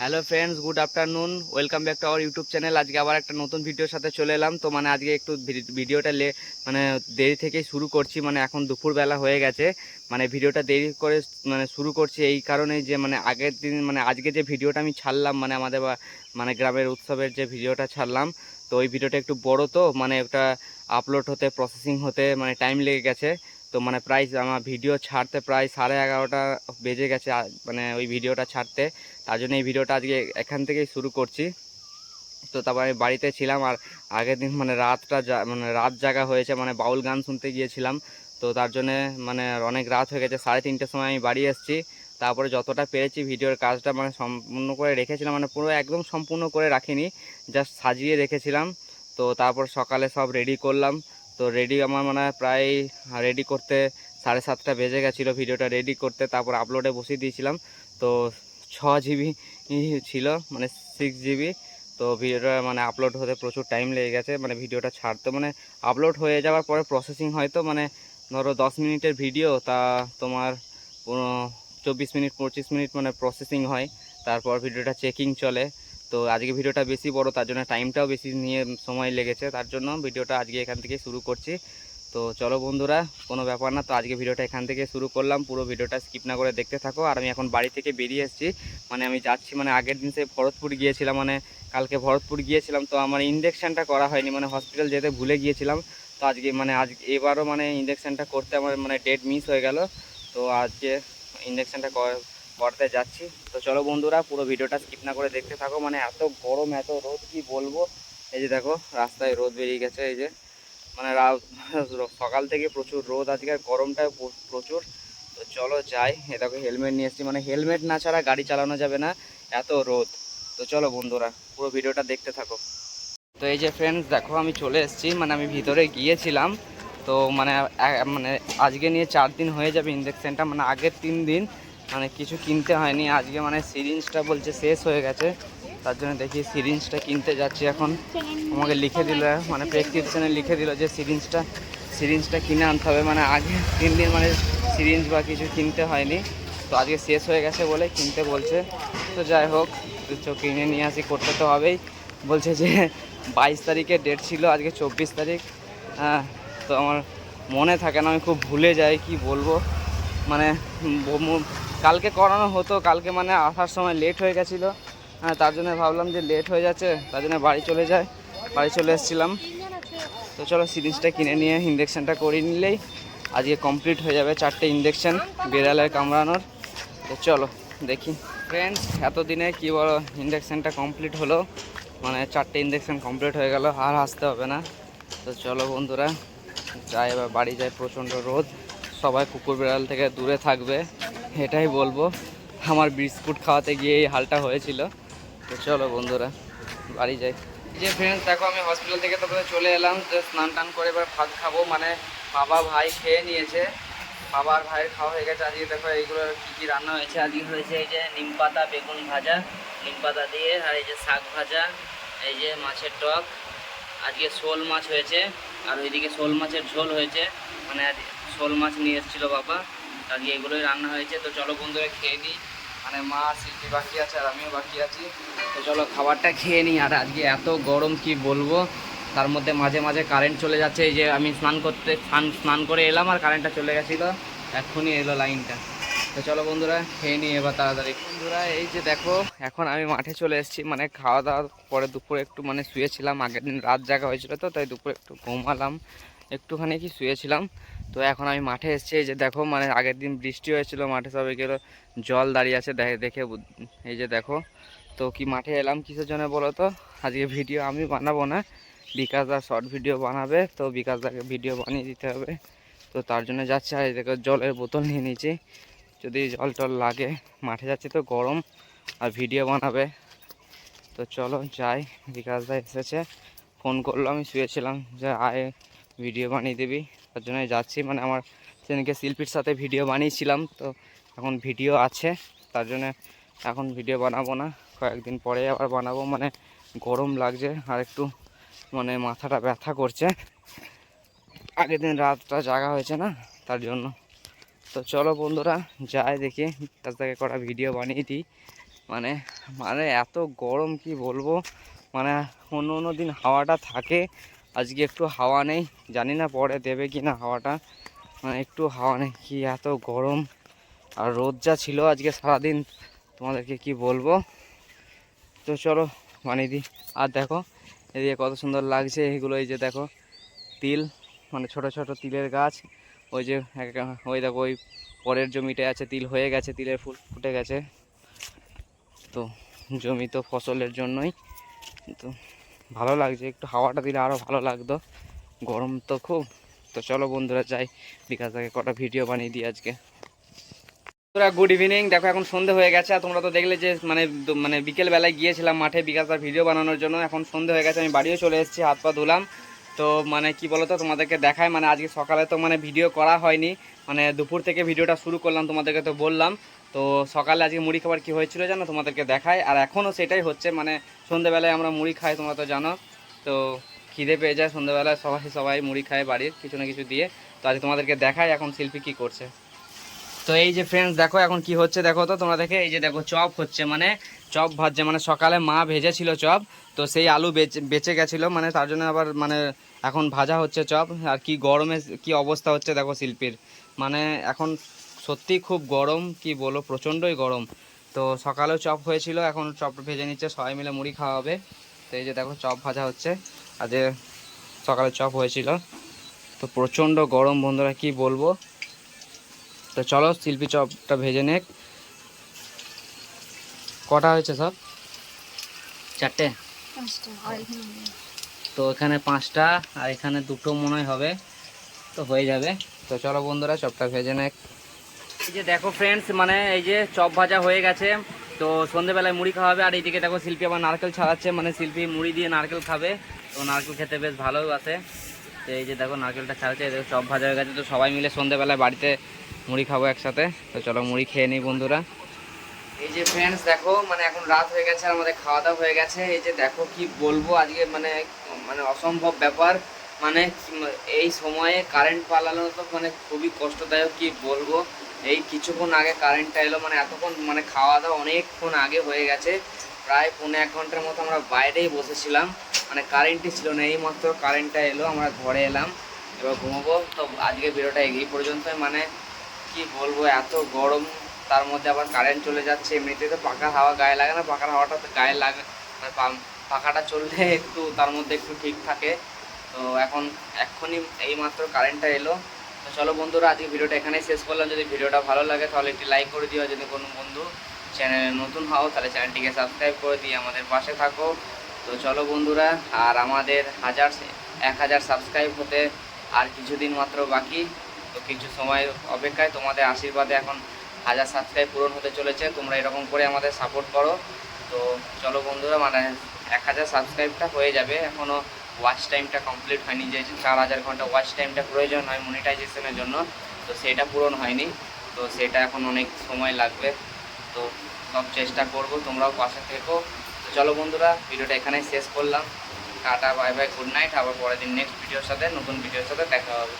Hello friends good afternoon welcome back to our YouTube channel আজকে আবার একটা নতুন ভিডিওর সাথে চলে এলাম। তো মানে আজকে একটু ভিডিওটা লে মানে দেরি থেকেই শুরু করছি। মানে এখন দুপুরবেলা হয়ে গেছে। মানে ভিডিওটা দেরি করে মানে শুরু করছি এই কারণেই যে মানে আগের দিন মানে আজকে যে ভিডিওটা আমি ছাড়লাম মানে আমাদের মানে গ্রামের উৎসবের যে ভিডিওটা ছাড়লাম, তো ওই ভিডিওটা একটু বড় তো মানে ওটা আপলোড হতে প্রসেসিং হতে মানে টাইম লেগে গেছে। তো মানে প্রায় আমার ভিডিও ছাড়তে প্রায় সাড়ে এগারোটা বেজে গেছে মানে ওই ভিডিওটা ছাড়তে। তার জন্য এই ভিডিওটা আজকে এখান থেকেই শুরু করছি। তো তারপর আমি বাড়িতে ছিলাম আর আগের দিন মানে রাতটা মানে রাত জাগা হয়েছে মানে বাউল গান শুনতে গিয়েছিলাম। তো তার জন্যে মানে অনেক রাত হয়ে গেছে, সাড়ে তিনটের সময় আমি বাড়ি এসেছি। তারপরে যতটা পেরেছি ভিডিওর কাজটা মানে সম্পূর্ণ করে রেখেছিলাম মানে পুরো একদম সম্পূর্ণ করে রাখিনি জাস্ট সাজিয়ে রেখেছিলাম। তো তারপর সকালে সব রেডি করলাম। তো রেডি আমার মানে প্রায় রেডি করতে সাড়ে সাতটা বেজে গেছিল ভিডিওটা রেডি করতে, তারপর আপলোডে বসিয়ে দিয়েছিলাম। তো ছ জিবি ছিল মানে সিক্স জিবি তো ভিডিওটা মানে আপলোড হতে প্রচুর টাইম লেগে গেছে মানে ভিডিওটা ছাড়তে। মানে আপলোড হয়ে যাওয়ার পরে প্রসেসিং হয়তো মানে ধরো দশ মিনিটের ভিডিও তা তোমার চব্বিশ মিনিট, পঁচিশ মিনিট মানে প্রসেসিং হয়। তারপর ভিডিওটা চেকিং চলে। তো আজকে ভিডিওটা বেশি বড়, তার জন্য টাইমটাও বেশি নিয়ে সময় লেগেছে, তার জন্য ভিডিওটা আজকে এখান থেকে শুরু করছি। তো চলো বন্ধুরা, কোনো ব্যাপার না, তো আজকে ভিডিওটা এখান থেকে শুরু করলাম, পুরো ভিডিওটা স্কিপ না করে দেখতে থাকো। আর আমি এখন বাড়ি থেকে বেরিয়ে এসেছি মানে আমি যাচ্ছি মানে আগের দিন সে ভরতপুর গিয়েছিলাম মানে কালকে ভরতপুর গিয়েছিলাম, তো আমার ইঞ্জেকশনটা করা হয়নি মানে হসপিটাল যেতে ভুলে গিয়েছিলাম। তো আজকে মানে আজ, এবারও মানে ইঞ্জেকশনটা করতে আমার মানে ডেট মিস হয়ে গেল। তো আজকে ইঞ্জেকশনটা করতে যাচ্ছি। তো চলো বন্ধুরা, পুরো ভিডিওটা স্কিপ না করে দেখতে থাকো। মানে এত গরম, এত রোদ, কি বলব? এই যে দেখো, রাস্তায় রোদ বেরিয়ে গেছে, এই যে। মানে সকাল থেকে প্রচুর রোদ আজকে গরমটা প্রচুর। তো চলো যাই। এ দেখো, হেলমেট নিয়ে এসেছি। মানে হেলমেট না ছাড়া গাড়ি চালানো যাবে না, এত রোদ। তো চলো বন্ধুরা, পুরো ভিডিওটা দেখতে থাকো। তো এই যে ফ্রেন্ডস দেখো, আমি চলে এসেছি। মানে আমি ভিতরে গিয়েছিলাম। তো মানে মানে আজকে নিয়ে চার দিন হয়ে যাবে ইঞ্জেকশনটা মানে আগের তিন দিন মানে কিছু কিনতে হয়নি। আজকে মানে সিরিঞ্জটা বলছে শেষ হয়ে গেছে। তার জন্য দেখি সিরিঞ্জটা কিনতে যাচ্ছি এখন। আমাকে লিখে দিল মানে প্রেসক্রিপশনে লিখে দিল যে সিরিঞ্জটা সিরিঞ্জটা কিনে আনতে হবে। মানে আগে তিন দিন মানে সিরিঞ্জ বা কিছু কিনতে হয়নি। তো আজকে শেষ হয়ে গেছে বলে কিনতে বলছে। তো যাই হোক তো কিনে নিয়ে আসি, করতে তো হবেই। বলছে যে বাইশ তারিখে ডেট ছিল, আজকে চব্বিশ তারিখ। হ্যাঁ তো আমার মনে থাকে না, আমি খুব ভুলে যাই, কি বলব? মানে কালকে করানো হতো, কালকে মানে আসার সময় লেট হয়ে গেছিল। হ্যাঁ তার জন্য ভাবলাম যে লেট হয়ে যাচ্ছে, তার জন্য বাড়ি চলে যায় বাড়ি চলে এসেছিলাম। তো চলো সিরিঞ্জটা কিনে নিয়ে ইঞ্জেকশনটা করে নিলেই আজকে কমপ্লিট হয়ে যাবে চারটে ইঞ্জেকশন বিড়ালের কামড়ানোর। তো চলো দেখি। ফ্রেন্ডস এতদিনে কী বলো ইঞ্জেকশনটা কমপ্লিট হলো মানে চারটে ইঞ্জেকশন কমপ্লিট হয়ে গেল, আর আসতে হবে না। তো চলো বন্ধুরা, যাই এবার বাড়ি যায় প্রচণ্ড রোদ। সবাই কুকুর বিড়াল থেকে দূরে থাকবে। এটাই বলব, আমার বিস্কুট খাওয়াতে গিয়ে এই হালটা হয়েছিল। তো চলো বন্ধুরা, বাড়ি যাই। যে ফ্রেন্ডস দেখো আমি হসপিটাল থেকে তারপরে চলে এলাম স্নান টান করে এবার ভাত খাব। মানে বাবা ভাই খেয়ে নিয়েছে, বাবার ভাইয়ের খাওয়া হয়ে গেছে। আজকে দেখো এইগুলো কী কী রান্না হয়েছে। আজকে হয়েছে এই যে নিম পাতা, বেগুন ভাজা, নিম পাতা দিয়ে, আর এই যে শাক ভাজা, এই যে মাছের টক। আজকে শোল মাছ হয়েছে, আর ওইদিকে শোল মাছের ঝোল হয়েছে। মানে আজ শোল মাছ নিয়ে এসেছিল বাবা। আজকে এগুলোই রান্না হয়েছে। তো চলো বন্ধুরা খেয়ে নিই। মানে মা, শিল্পী বাকি আছে আর আমিও বাকি আছি। তো চলো খাবারটা খেয়ে নিই। আর আজকে এত গরম, কি বলব? তার মধ্যে মাঝে মাঝে কারেন্ট চলে যাচ্ছে। এই যে আমি স্নান করতে, স্নান স্নান করে এলাম আর কারেন্টটা চলে গেছিল এক্ষুনি এলো লাইনটা তো চলো বন্ধুরা, খেয়ে নিই এবার তাড়াতাড়ি। বন্ধুরা, এই যে দেখো, এখন আমি মাঠে চলে এসেছি। মানে খাওয়া দাওয়ার পরে দুপুরে একটু মানে শুয়েছিলাম। আগের দিন রাত জাগা হয়েছিল তো, তাই দুপুরে একটু ঘুমালাম। একটুখানি কি শুয়েছিলাম। তো এখন আমি মাঠে এসেছি যে দেখো মানে আগের দিন বৃষ্টি হয়েছিল, মাঠে সবাই এগুলো জল দাঁড়িয়ে আছে দেখে দেখে এই যে দেখো, তো কি মাঠে এলাম কিসের জন্য বলো তো? আজকে ভিডিও আমি বানাবো না, বিকাশ দা শর্ট ভিডিও বানাবে, তো বিকাশ দাকে ভিডিও বানিয়ে দিতে হবে, তো তার জন্য যাচ্ছে, আর দেখো জলের বোতল নিয়ে নিয়েছি, যদি জল টল লাগে, মাঠে যাচ্ছি তো গরম, আর ভিডিও বানাবে, তো চলো যাই, বিকাশ দা এসেছে ফোন করল, আমি শুয়েছিলাম, যে আয় ভিডিও বানিয়ে দিবি তার জন্য যাচ্ছি। মানে আমার সেদিনকে শিল্পীর সাথে ভিডিও বানিয়েছিলাম, তো এখন ভিডিও আছে, তার জন্য এখন ভিডিও বানাবো না, কয়েকদিন পরে আবার বানাবো। মানে গরম লাগছে আর একটু মানে মাথাটা ব্যথা করছে। আগের দিন রাতটা জাগা হয়েছে না, তার জন্য। তো চলো বন্ধুরা, যাই দেখি, তার থেকে কটা ভিডিও বানিয়ে দিই। মানে মানে এত গরম কি বলব? মানে অন্য অন্য দিন হাওয়াটা থাকে আজকে একটু হাওয়া নেই, জানি না পরে দেবে কি না হাওয়াটা। মানে একটু হাওয়া নেই, কি এত গরম আর রোদ যা ছিল আজকে সারাদিন, তোমাদেরকে কি বলব? তো চলো বানিয়ে দিই। আর দেখো, এদিকে কত সুন্দর লাগছে এগুলো, এই যে দেখো, তিল মানে ছোট ছোট তিলের গাছ। ওই যে ওই দেখো, ওই পরের জমিতে আছে, তিল হয়ে গেছে, তিলের ফুল ফুটে গেছে। তো জমি তো ফসলের জন্যই, তো ভালো লাগছে, একটু হাওয়াটা দিলে আরও ভালো লাগতো। গরম তো খুব। তো চলো বন্ধুরা যাই, বিকাশ থেকে কটা ভিডিও বানিয়ে দিই আজকে। বন্ধুরা গুড ইভিনিং দেখো, এখন সন্ধে হয়ে গেছে, আর তোমরা তো দেখলে যে মানে মানে বিকেলবেলায় গিয়েছিলাম মাঠে বিকাশ ভিডিও বানানোর জন্য। এখন সন্ধে হয়ে গেছে, আমি বাড়িও চলে এসেছি, হাত পা ধুলাম। তো মানে কি বলতো, তোমাদেরকে দেখায় মানে আজকে সকালে তো মানে ভিডিও করা হয়নি। মানে দুপুর থেকে ভিডিওটা শুরু করলাম, তোমাদেরকে তো বললাম। তো সকালে আজকে মুড়ি খাবার কি হয়েছিল জানো? তোমাদেরকে দেখায়। আর এখনও সেটাই হচ্ছে মানে সন্ধেবেলায় আমরা মুড়ি খাই, তোমরা তো জানো। তো খিদে পেয়ে যায় সন্ধেবেলায়, সবাই সবাই মুড়ি খায় বাড়ির, কিছু না কিছু দিয়ে। তো আজকে তোমাদেরকে দেখায় এখন শিল্পী কি করছে। তো এই যে ফ্রেন্ডস দেখো এখন কি হচ্ছে, দেখো তো, তোমরা দেখে এই যে দেখো চপ হচ্ছে মানে চপ ভাজছে মানে সকালে মা ভেজেছিল চপ, তো সেই আলু বেচে, বেঁচে গেছিল মানে তার জন্য আবার মানে এখন ভাজা হচ্ছে চপ, আর কি গরমে কি অবস্থা হচ্ছে দেখো শিল্পীর মানে এখন সত্যি খুব গরম, কি বলো প্রচণ্ডই গরম, তো সকালেও চপ হয়েছিল, এখন চপ ভেজে নিচ্ছে, সবাই মিলে মুড়ি খাওয়া হবে তো এই যে দেখো চপ ভাজা হচ্ছে যে সকালে চপ হয়েছিল, তো প্রচণ্ড গরম বন্ধুরা, কি বলব তো চলো শিল্পী চপটা ভেজে নেক। কটা হয়েছে সব? চারটে। তো এখানে পাঁচটা আর এখানে দুটো মনে হবে তো হয়ে যাবে। তো চলো বন্ধুরা চপটা ভেজে নেক। এই যে দেখো ফ্রেন্ডস মানে এই যে চপ ভাজা হয়ে গেছে তো সন্ধেবেলায় মুড়ি খাওয়া হবে আর এইদিকে দেখো শিল্পী আবার নারকেল ছাড়াচ্ছে মানে শিল্পী মুড়ি দিয়ে নারকেল খাবে তো নারকেল খেতে বেশ ভালোই তো এই যে দেখো নারকেলটা ছাড়াচ্ছে দেখো চপ ভাজা হয়ে গেছে তো সবাই মিলে সন্ধেবেলায় বাড়িতে মুড়ি খাব একসাথে। তো চলো মুড়ি খেয়ে নিই বন্ধুরা। এই যে ফ্রেন্ডস দেখো মানে এখন রাত হয়ে গেছে আর আমাদের খাওয়া দাওয়া হয়ে গেছে। এই যে দেখো কি বলব, আজকে মানে মানে অসম্ভব ব্যাপার। মানে এই সময়ে কারেন্ট পালানো তো মানে খুবই কষ্টদায়ক, কি বলব? এই কিছুক্ষণ আগে কারেন্টটা এলো মানে এতক্ষণ মানে খাওয়া দাওয়া অনেকক্ষণ আগে হয়ে গেছে। প্রায় পৌনে এক ঘণ্টার মতো আমরা বাইরেই বসেছিলাম। মানে কারেন্টই ছিল না এই মাত্র কারেন্টটা এলো, আমরা ঘরে এলাম। এবার ঘুমাবো। তো আজকে ভিডিওটা এই পর্যন্তই। মানে কি বলব, এত গরম, তার মধ্যে আবার কারেন্ট চলে যাচ্ছে এমনিতে তো পাখার হাওয়া গায়ে লাগে না পাখার হাওয়াটা তো গায়ে লাগে মানে পাখাটা চললে একটু, তার মধ্যে একটু ঠিক থাকে। তো এখন, এক্ষুনি এই মাত্র কারেন্টটা এলো। তো চলো বন্ধুরা, আজকে ভিডিওটা এখানেই শেষ করলাম। যদি ভিডিওটা ভালো লাগে, তাহলে একটি লাইক করে দিও। যদি কোনো বন্ধু চ্যানেলে নতুন হও, তাহলে চ্যানেলটিকে সাবস্ক্রাইব করে দিয়ে আমাদের পাশে থাকো। তো চলো বন্ধুরা, আর আমাদের হাজার, এক হাজার সাবস্ক্রাইব হতে আর কিছুদিন মাত্র বাকি। তো কিছু সময় অপেক্ষায় তোমাদের আশীর্বাদে এখন হাজার সাবস্ক্রাইব পূরণ হতে চলেছে। তোমরা এরকম করে আমাদের সাপোর্ট করো। তো চলো বন্ধুরা মানে এক হাজার সাবস্ক্রাইবটা হয়ে যাবে। এখনও ওয়াচ টাইমটা কমপ্লিট হয়নি। যে চার হাজার ঘণ্টা ওয়াচ টাইমটা প্রয়োজন হয় মনিটাইজেশনের জন্য, তো সেটা পূরণ হয়নি। তো সেটা এখন অনেক সময় লাগবে। তো সব চেষ্টা করব, তোমরাও পাশে থেকো। তো চলো বন্ধুরা, ভিডিওটা এখানেই শেষ করলাম। Tata bye bye good night আবার পরের দিন নেক্সট ভিডিওর সাথে, নতুন ভিডিওর সাথে দেখা হবে।